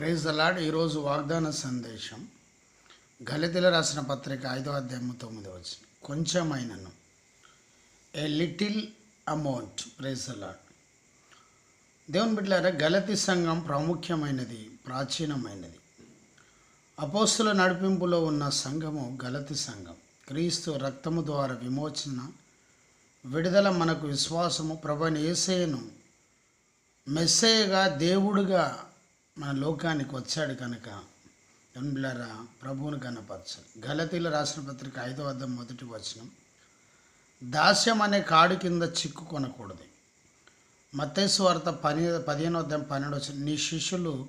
Praise అలాడ్ ఈరోజు వాగ్దాన సందేశం. గలితల రాసిన పత్రిక ఐదో అధ్యాయం తొమ్మిది వచ్చిన కొంచెమైనను. A little amount prize allowed దేవుని బిడ్డలారా గలతి సంఘం ప్రాముఖ్యమైనది ప్రాచీనమైనది. అపోస్తుల నడిపింపులో ఉన్న సంఘము గలతి సంఘం. క్రీస్తు రక్తము ద్వారా విమోచన విడుదల మనకు విశ్వాసము. ప్రభని ఏసేను మెస్సేయగా దేవుడుగా మన లోకానికి వచ్చాడు కనుక ఎంబ్లరా ప్రభువుని కనపరచాలి గలతీల రాసిన పత్రిక ఐదో అర్థం మొదటి వచనం. దాస్యం అనే కాడు కింద చిక్కు కొనకూడదు. మత్తేశ్వార్త పని పదిహేనో వద్ద పన్నెండు వచ్చిన నీ శిష్యులు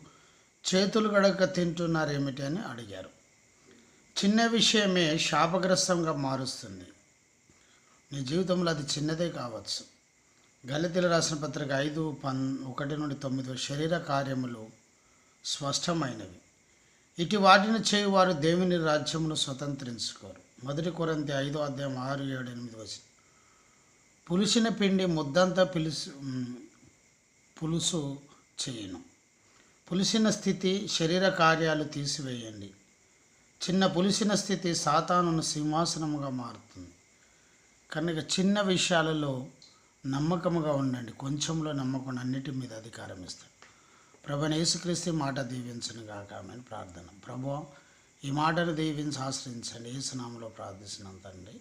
చేతులు గడక తింటున్నారేమిటి అని అడిగారు. చిన్న విషయమే శాపగ్రస్తంగా మారుస్తుంది. నీ జీవితంలో అది చిన్నదే కావచ్చు. గలితీలు రాసిన పత్రిక ఐదు పన్ ఒకటి నుండి తొమ్మిది శరీర కార్యములు స్పష్టమైనవి. ఇటు వాటిని చేయువారు దేవుని రాజ్యమును స్వతంత్రించుకోరు. మొదటి కొరంతి ఐదో అధ్యాయం ఆరు ఏడు ఎనిమిది వచ్చి పులిసిన పిండి ముద్దంతా పిలుసు పులుసు చేయను. పులిసిన స్థితి శరీర కార్యాలు తీసివేయండి. చిన్న పులిసిన స్థితి సాతానును సింహాసనముగా మారుతుంది. కనుక చిన్న విషయాలలో నమ్మకముగా ఉండండి. కొంచెంలో నమ్మకం అన్నిటి మీద అధికారం ఇస్తాడు. ప్రభుని యేసుక్రీస్తు మాట దీవించను గాక ఆమెను ప్రార్థన. ప్రభు ఈ మాటను దీవించి ఆశ్రయించండి. ఏసునామలో ప్రార్థిస్తున్నంతండి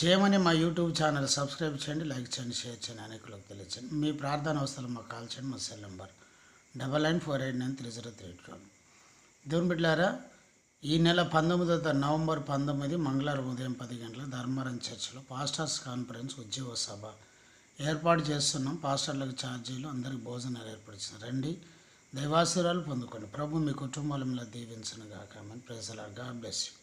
జేమని అమ్మాయి మా యూట్యూబ్ ఛానల్ సబ్స్క్రైబ్ చేయండి లైక్ చేయండి షేర్ చేయండి అనేకులకు తెలియచేయండి. మీ ప్రార్థన అవసరం మాకు కాల్ చేయండి మా cell number double nine four eight nine three zero three eight one దేవుని బిడ్డారా ఈ నెల పంతొమ్మిదో నవంబర్ పంతొమ్మిది మంగళవారం ఉదయం పది గంటల ధర్మారం చర్చిలో పాస్టర్స్ కాన్ఫరెన్స్ ఉద్యోగ సభ ఏర్పాటు చేస్తున్నాం. పాస్టర్లకు ఛార్జీలు అందరికి భోజనాలు ఏర్పాటు రండి. దైవాశీరాలు పొందుకోండి. ప్రభు మీ కుటుంబాల మీద దీవించను గాక. ప్రేసలా గాడ్ బ్లెస్ యూ.